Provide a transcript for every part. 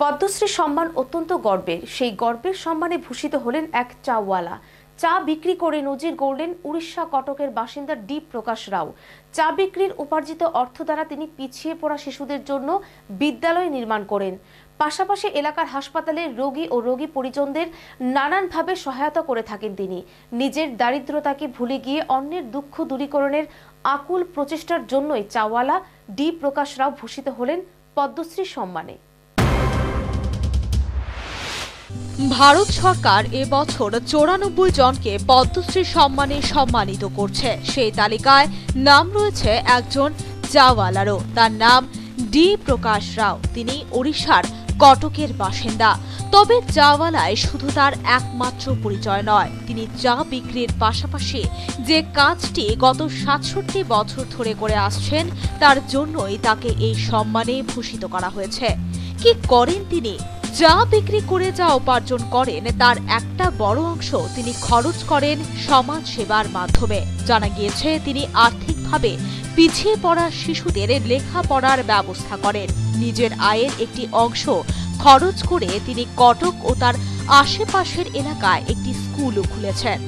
পদ্মশ্রী সম্মান অত্যন্ত গর্বের। সেই গর্বের সম্মানে ভূষিত হলেন এক চাওয়ালা। চা বিক্রি করে নজির গড়লেন উড়িষ্যা কটকের বাসিন্দা ডি প্রকাশ রাও। চা বিক্রির উপার্জিত অর্থ দ্বারা তিনি পিছিয়ে পড়া শিশুদের জন্য বিদ্যালয় নির্মাণ করেন। পাশাপাশি এলাকার হাসপাতালে রোগী ও রোগী পরিজনদের নানানভাবে সহায়তা করে থাকেন তিনি। নিজের দারিদ্রতাকে ভুলে গিয়ে অন্যের দুঃখ দূরীকরণের আকুল প্রচেষ্টার জন্যই চাওয়ালা ডি প্রকাশ রাও ভূষিত হলেন পদ্মশ্রী সম্মানে। ভারত সরকার এবছর চৌরানব্বই জনকে পদ্মশ্রী সম্মানে সম্মানিত করছে। সেই তালিকায় নাম রয়েছে একজন জাওয়ালারও। তার নাম ডি প্রকাশ রাও। তিনি ওড়িশার কটকের বাসিন্দা। তবে চাওয়ালায় শুধু তার একমাত্র পরিচয় নয়, তিনি চা বিক্রির পাশাপাশি যে কাজটি গত সাতষট্টি বছর ধরে করে আসছেন, তার জন্যই তাকে এই সম্মানে ভূষিত করা হয়েছে। কি করেন তিনি? যা বিক্রি করে যা উপার্জন করেন, তার একটা বড় অংশ তিনি খরচ করেন সমাজ সেবার মাধ্যমে। জানা গিয়েছে, তিনি আর্থিকভাবে পিছিয়ে পড়া শিশুদের লেখাপড়ার ব্যবস্থা করেন। নিজের আয়ের একটি অংশ খরচ করে তিনি কটক ও তার আশেপাশের এলাকায় একটি স্কুলও খুলেছেন।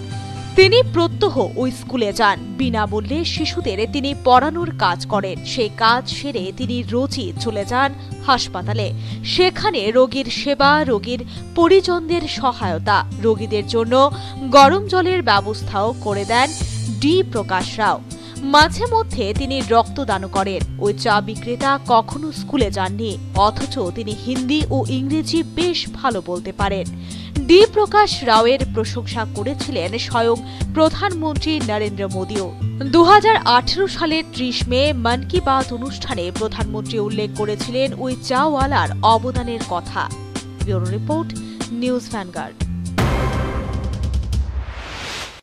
তিনি প্রত্যহ ওই স্কুলে যান। বিনামূল্যে শিশুদের তিনি পড়ানোর কাজ করেন। সেই কাজ সেরে তিনি রোজই চলে যান হাসপাতালে। সেখানে রোগীর সেবা, রোগীর পরিজনদের সহায়তা, রোগীদের জন্য গরম জলের ব্যবস্থাও করে দেন ডি প্রকাশ রাও। মাঝে মধ্যে তিনি রক্তদান করেন। ওই চা বিক্রেতা কখনো স্কুলে যাননি, অথচ তিনি হিন্দি ও ইংরেজি বেশ ভালো বলতে পারেন। ডি প্রকাশ রাওয়ের প্রশংসা করেছিলেন স্বয়ং প্রধানমন্ত্রী নরেন্দ্র মোদীও। দু হাজার আঠেরো সালের ত্রিশ মে মন কি বাত অনুষ্ঠানে প্রধানমন্ত্রী উল্লেখ করেছিলেন ওই চাওয়ালার অবদানের কথা। Bureau report, news Vanguard.